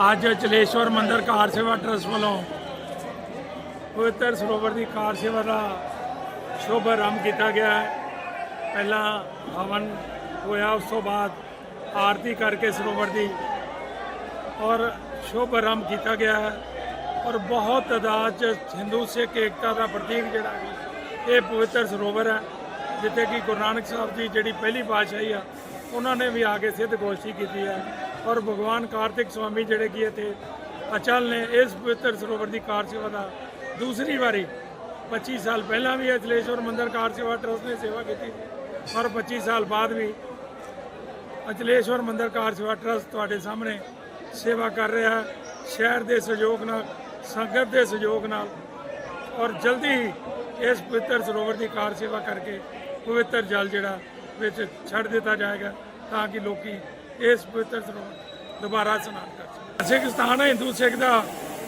ਅੱਜ ਚਲੇਸ਼ਵਰ ਮੰਦਿਰ ਕਾਰ ਸੇਵਾ ਟਰਸਟ ਵੱਲੋਂ ਪਵਿੱਤਰ ਸਰੋਵਰ ਦੀ ਕਾਰ ਸੇਵਾ ਦਾ ਸ਼ੁਭ ਆਰੰਭ ਕੀਤਾ ਗਿਆ ਹੈ। ਪਹਿਲਾਂ ਹਵਨ ਹੋਇਆ, ਉਸ ਤੋਂ ਬਾਅਦ ਆਰਤੀ ਕਰਕੇ ਸਰੋਵਰ ਦੀ ਔਰ ਸ਼ੁਭ ਆਰੰਭ ਕੀਤਾ ਗਿਆ ਹੈ। ਔਰ ਬਹੁਤ ਤਾਦਾਦ ਚ ਹਿੰਦੂ, ਸਿੱਖ, ਏਕਤਾ ਦਾ ਪ੍ਰਤੀਕ ਜਿਹੜਾ ਇਹ ਪਵਿੱਤਰ ਸਰੋਵਰ ਹੈ, ਜਿੱਥੇ ਕਿ ਗੁਰੂ ਨਾਨਕ ਸਾਹਿਬ ਜੀ ਜਿਹੜੀ ਪਹਿਲੀ ਪਾਤਸ਼ਾਹੀ ਆ, ਉਹਨਾਂ ਨੇ ਵੀ ਆ ਕੇ ਸਿੱਧ ਗੋਸ਼ਟੀ ਕੀਤੀ ਹੈ। ਔਰ ਭਗਵਾਨ ਕਾਰਤਿਕ ਸਵਾਮੀ ਜਿਹੜੇ ਕੀ ਇੱਥੇ ਅਚਲ ਨੇ, ਇਸ ਪਵਿੱਤਰ ਸਰੋਵਰ ਦੀ ਕਾਰ ਸੇਵਾ ਦਾ ਦੂਸਰੀ ਵਾਰੀ 25 ਸਾਲ ਪਹਿਲਾਂ ਵੀ ਅਚਲੇਸ਼ਵਰ ਮੰਦਿਰ ਕਾਰ ਸੇਵਾ ਟਰਸਟ ਨੇ ਸੇਵਾ ਕੀਤੀ ਸੀ ਔਰ 25 ਸਾਲ ਬਾਅਦ ਵੀ ਅਚਲੇਸ਼ਵਰ ਮੰਦਿਰ ਕਾਰ ਸੇਵਾ ਟਰਸਟ ਤੁਹਾਡੇ ਸਾਹਮਣੇ ਸੇਵਾ ਕਰ ਰਿਹਾ। ਸ਼ਹਿਰ ਦੇ ਸਹਿਯੋਗ ਨਾਲ, ਸੰਗਤ ਦੇ ਸਹਿਯੋਗ ਨਾਲ ਔਰ ਜਲਦੀ ਹੀ ਇਸ ਪਵਿੱਤਰ ਸਰੋਵਰ ਦੀ ਕਾਰ ਸੇਵਾ ਕਰਕੇ ਪਵਿੱਤਰ ਜਲ ਜਿਹੜਾ ਵਿੱਚ ਛੱਡ ਦਿੱਤਾ ਜਾਏਗਾ ਤਾਂ ਕਿ ਲੋਕੀ ਇਸ ਪਵਿੱਤਰ ਸਰੋਵਰ ਦੁਬਾਰਾ ਇਸ਼ਨਾਨ ਕਰ ਸਕਣ ਸਿੱਖ ਸਥਾਨ ਹੈ ਹਿੰਦੂ ਸਿੱਖ ਦਾ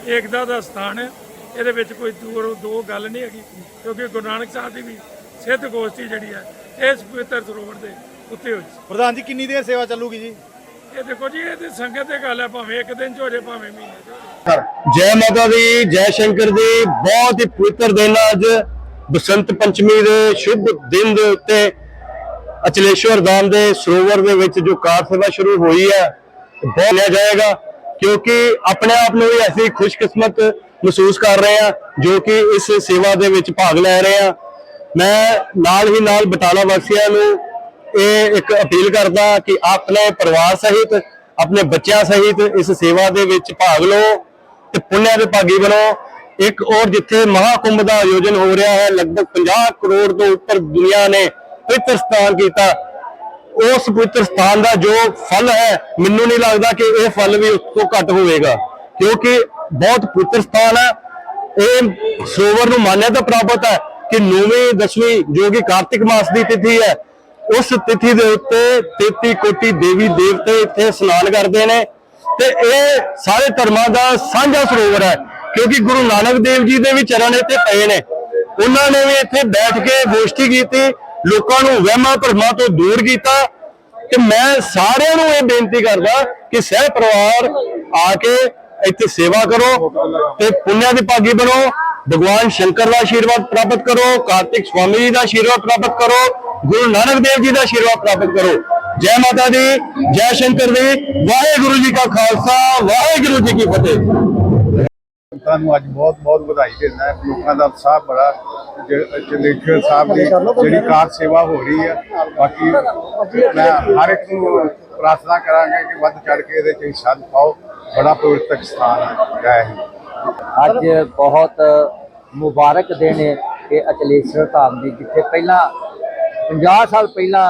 ਏਕਤਾ ਦਾ ਸਥਾਨ ਹੈ। ਇਹਦੇ ਵਿੱਚ ਕੋਈ ਦੂਰ ਦੋ ਗੱਲ ਨਹੀਂ ਹੈਗੀ ਕਿਉਂਕਿ ਗੁਰੂ ਨਾਨਕ ਸਾਹਿਬ ਦੀ ਵੀ ਸਿੱਧ ਗੋਸ਼ਟੀ ਜਿਹੜੀ ਹੈ ਇਸ ਪਵਿੱਤਰ ਸਰੋਵਰ ਦੇ ਉੱਤੇ ਹੋਈ ਪ੍ਰਧਾਨ ਜੀ ਕਿੰਨੀ ਦੇਰ ਸੇਵਾ ਚੱਲੂਗੀ ਜੀ? ਇਹ ਦੇਖੋ ਜੀ ਇਹ ਤੇ ਸੰਗਤ ਦੀ ਗੱਲ ਹੈ ਭਾਵੇਂ ਇੱਕ ਦਿਨ ਚ ਹੋ ਜੇ ਭਾਵੇਂ ਮਹੀਨੇ। ਜੈ ਮਾਤਾ ਦੀ ਜੈ ਸ਼ੰਕਰ ਦੀ ਬਹੁਤ ਹੀ ਪਵਿੱਤਰ ਦਿਨ ਅੱਜ। ਬਸੰਤ ਪੰਚਮੀ ਦੇ ਸ਼ੁਭ ਦਿਨ ਦੇ ਉੱਤੇ ਅਚਲੇਸ਼ਵਰ ਧਾਮ ਦੇ ਸਰੋਵਰ ਦੇ ਵਿੱਚ ਜੋ ਕਾਰ ਸੇਵਾ ਸ਼ੁਰੂ ਹੋਈ ਹੈ, ਬਹੁਤ ਲਿਆ ਜਾਏਗਾ, ਕਿਉਂਕਿ ਆਪਣੇ ਆਪ ਨੂੰ ਵੀ ਐਸੀ ਖੁਸ਼ਕਿਸਮਤ ਮਹਿਸੂਸ ਕਰ ਰਹੇ ਹਾਂ, ਜੋ ਕਿ ਇਸ ਸੇਵਾ ਦੇ ਵਿੱਚ ਭਾਗ ਲੈ ਰਹੇ ਹਾਂ। ਮੈਂ ਨਾਲ ਹੀ ਨਾਲ ਬਟਾਲਾ ਵਾਸੀਆਂ ਨੂੰ ਇਹ ਇੱਕ ਅਪੀਲ ਕਰਦਾ ਕਿ ਆਪਣੇ ਪਰਿਵਾਰ ਸਹਿਤ, ਆਪਣੇ ਬੱਚਿਆਂ ਸਹਿਤ ਇਸ ਸੇਵਾ ਦੇ ਵਿੱਚ ਭਾਗ ਲਓ ਤੇ ਪੁੰਨਿਆ ਦੇ ਭਾਗੀ ਬਣੋ। ਇੱਕ ਔਰ ਜਿੱਥੇ ਮਹਾਕੁੰਭ ਦਾ ਆਯੋਜਨ ਹੋ ਰਿਹਾ ਹੈ, ਲਗਭਗ 50 ਕਰੋੜ ਤੋਂ ਉੱਪਰ ਦੁਨੀਆ ਨੇ ਪਵਿੱਤਰ ਸਥਾਨ ਕੀਤਾ। ਉਸ ਪਵਿੱਤਰ ਸਥਾਨ ਦਾ ਜੋ ਫਲ ਹੈ, ਮੈਨੂੰ ਨਹੀਂ ਲੱਗਦਾ ਕਿ ਇਹ ਫਲ ਵੀ ਉਸ ਤੋਂ ਘੱਟ ਹੋਵੇਗਾ। ਕਿਉਂਕਿ ਬਹੁਤ ਪਵਿੱਤਰ ਸਥਾਨ ਹੈ। ਇਹ ਸਰੋਵਰ ਨੂੰ ਮਾਨਿਅਤਾ ਪ੍ਰਾਪਤ ਹੈ ਕਿ 9ਵੀਂ 10ਵੀਂ ਜੋ ਕਿ ਕਾਰਤਿਕ ਮਾਸ ਦੀ ਤਿਥੀ ਹੈ, ਉਸ ਤਿਥੀ ਦੇ ਉੱਤੇ 33 ਕੋਟੀ ਦੇਵੀ ਦੇਵਤੇ ਇੱਥੇ ਇਸ਼ਨਾਨ ਕਰਦੇ ਨੇ। ਤੇ ਇਹ ਸਾਰੇ ਧਰਮਾਂ ਦਾ ਸਾਂਝਾ ਸਰੋਵਰ ਹੈ, ਕਿਉਂਕਿ ਗੁਰੂ ਨਾਨਕ ਦੇਵ ਜੀ ਦੇ ਵੀ ਚਰਨ ਇੱਥੇ ਪਏ ਨੇ। ਉਹਨਾਂ ਨੇ ਵੀ ਇੱਥੇ ਬੈਠ ਕੇ ਗੋਸ਼ਟੀ ਕੀਤੀ। ਲੋਕਾਂ ਨੂੰ ਵਹਿਮਾਂ ਭਰਮਾਂ ਤੋਂ ਦੂਰ ਕੀਤਾ ਤੇ ਮੈਂ ਸਾਰਿਆਂ ਨੂੰ ਇਹ ਬੇਨਤੀ ਕਰਦਾ ਕਿ ਸਹਿ ਪਰਿਵਾਰ ਆ ਕੇ ਇੱਥੇ ਸੇਵਾ ਕਰੋ ਤੇ ਪੁੰਨਿਆ ਦੇ ਭਾਗੀ ਬਣੋ, ਭਗਵਾਨ ਸ਼ੰਕਰ ਦਾ ਆਸ਼ੀਰਵਾਦ ਪ੍ਰਾਪਤ ਕਰੋ, ਕਾਰਤਿਕ ਸਵਾਮੀ ਜੀ ਦਾ ਆਸ਼ੀਰਵਾਦ ਪ੍ਰਾਪਤ ਕਰੋ, ਗੁਰੂ ਨਾਨਕ ਦੇਵ ਜੀ ਦਾ ਆਸ਼ੀਰਵਾਦ ਪ੍ਰਾਪਤ ਕਰੋ। ਜੈ ਮਾਤਾ ਦੀ, ਜੈ ਸ਼ੰਕਰ ਦੀ, ਵਾਹਿਗੁਰੂ ਜੀ ਕਾ ਖਾਲਸਾ, ਵਾਹਿਗੁਰੂ ਜੀ ਕੀ ਫਤਿਹ। ਤੁਹਾਨੂੰ ਅੱਜ ਬਹੁਤ ਬਹੁਤ ਵਧਾਈ ਦਿੰਦਾ ਲੋਕਾਂ ਦਾ ਉਤਸ਼ਾਹ ਬੜਾ ਜਲੇਸ਼ਵਰ ਸਾਹਿਬ ਦੀ ਜਿਹੜੀ ਕਾਰ ਸੇਵਾ ਹੋ ਰਹੀ ਹੈ, ਬਾਕੀ ਮੈਂ ਹਰ ਇੱਕ ਨੂੰ ਪ੍ਰਾਰਥਨਾ ਕਰਾਂਗਾ ਕਿ ਵੱਧ ਚੜ ਕੇ ਇਹਦੇ ਚ ਹਿੱਸਾ ਪਾਓ। ਬੜਾ ਪਵਿੱਤਰ ਸਥਾਨ ਹੈ। ਜੈ ਹਿੰਦ। ਅੱਜ ਬਹੁਤ ਮੁਬਾਰਕ ਦਿਨ ਹੈ ਕਿ ਅਚਲੇਸ਼ਵਰ ਧਾਮ ਦੀ, ਜਿੱਥੇ ਪਹਿਲਾਂ 50 ਸਾਲ ਪਹਿਲਾਂ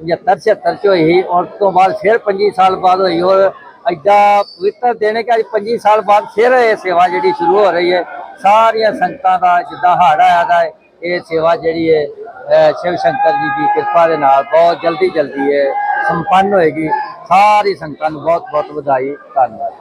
75 76 ਚ ਹੋਈ ਸੀ ਔਰ ਤੋਂ ਬਾਅਦ ਫਿਰ 25 ਸਾਲ ਬਾਅਦ ਹੋਈ ਔਰ ਐਡਾ ਪਵਿੱਤਰ ਦਿਨ ਹੈ ਕਿ ਅੱਜ 25 ਸਾਲ ਬਾਅਦ ਫਿਰ ਇਹ ਸੇਵਾ ਜਿਹੜੀ ਸ਼ੁਰੂ ਹੋ ਰਹੀ ਹੈ। ਸਾਰੀਆਂ ਸੰਗਤਾਂ ਦਾ ਜਿੱਦਾਂ ਹੜ੍ਹ ਆਇਆ ਦਾ ਹੈ, ਇਹ ਸੇਵਾ ਜਿਹੜੀ ਹੈ ਸ਼ਿਵ ਸ਼ੰਕਰ ਜੀ ਦੀ ਕਿਰਪਾ ਦੇ ਨਾਲ ਬਹੁਤ ਜਲਦੀ ਜਲਦੀ ਇਹ ਸੰਪੰਨ ਹੋਏਗੀ। ਸਾਰੀ ਸੰਗਤਾਂ ਨੂੰ ਬਹੁਤ ਬਹੁਤ ਵਧਾਈ, ਧੰਨਵਾਦ।